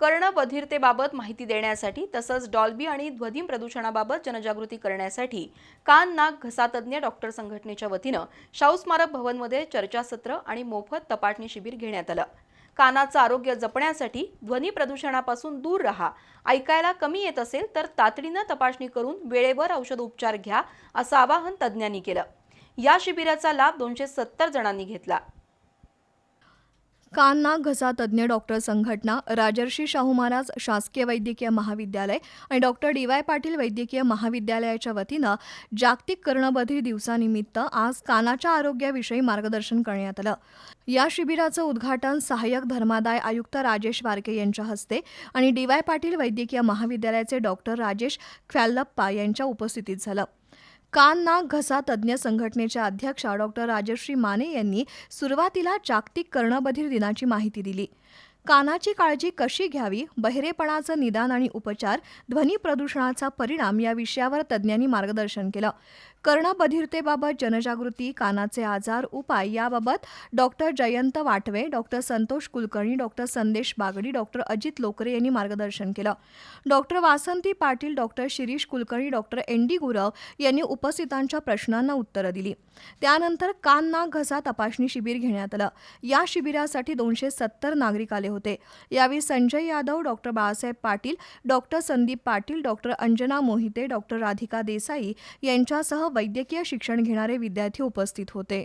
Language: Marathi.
कर्ण बधिरतेबाबत माहिती देण्यासाठी तसंच डॉल्बी आणि ध्वनी प्रदूषणाबाबत जनजागृती करण्यासाठी कान नाक घसातज्ञ डॉक्टर संघटनेच्या वतीनं शाहू स्मारक भवनमध्ये चर्चासत्र आणि मोफत तपासणी शिबिर घेण्यात आलं. कानाचं आरोग्य जपण्यासाठी ध्वनी प्रदूषणापासून दूर राहा. ऐकायला कमी येत असेल तर तातडीनं तपासणी करून वेळेवर औषध उपचार घ्या असं आवाहन तज्ज्ञांनी केलं. या शिबिराचा लाभ दोनशे सत्तर जणांनी घेतला. कान नाक घसा तज्ज्ञ डॉक्टर संघटना राजर्षी शाहू महाराज शासकीय वैद्यकीय महाविद्यालय आणि डॉक्टर डी वाय पाटील वैद्यकीय महाविद्यालयाच्या वतीनं जागतिक कर्णबधी दिवसानिमित्त आज कानाच्या आरोग्याविषयी मार्गदर्शन करण्यात आलं. या शिबिराचं उद्घाटन सहाय्यक धर्मादाय आयुक्त राजेश वारके यांच्या हस्ते आणि डी वाय पाटील वैद्यकीय महाविद्यालयाचे डॉक्टर राजेश ख्वॅल्लप्पा यांच्या उपस्थितीत झालं. कान नाक घसा तज्ज्ञ संघटनेच्या अध्यक्षा डॉक्टर राजश्री माने यांनी सुरुवातीला जागतिक कर्णबधिर दिनाची माहिती दिली. कानाची काळजी कशी घ्यावी बहिरेपणाचं निदान आणि उपचार ध्वनी प्रदूषणाचा परिणाम या विषयावर तज्ज्ञांनी मार्गदर्शन केलं. कर्णबधिरतेबाबत जनजागृती कानाचे आजार उपाय याबाबत doctor Jayant Watve doctor Santosh Kulkarni doctor Sandesh Bagdi doctor Ajit Lokare यांनी मार्गदर्शन केलं. Doctor Vasanti Patil doctor Shirish Kulkarni doctor N D Gurav यांनी उपस्थितांच्या प्रश्नांना उत्तरं दिली. त्यानंतर कान नाक घसा तपासणी शिबिर घेण्यात आलं. या शिबिरासाठी दोनशे सत्तर नागरिक आले होते. यावेळी Sanjay Yadav doctor Balasaheb Patil doctor Sandeep Patil doctor Anjana Mohite doctor Radhika Desai यांच्यासह वैद्यकीय शिक्षण घेणारे विद्यार्थी उपस्थित होते.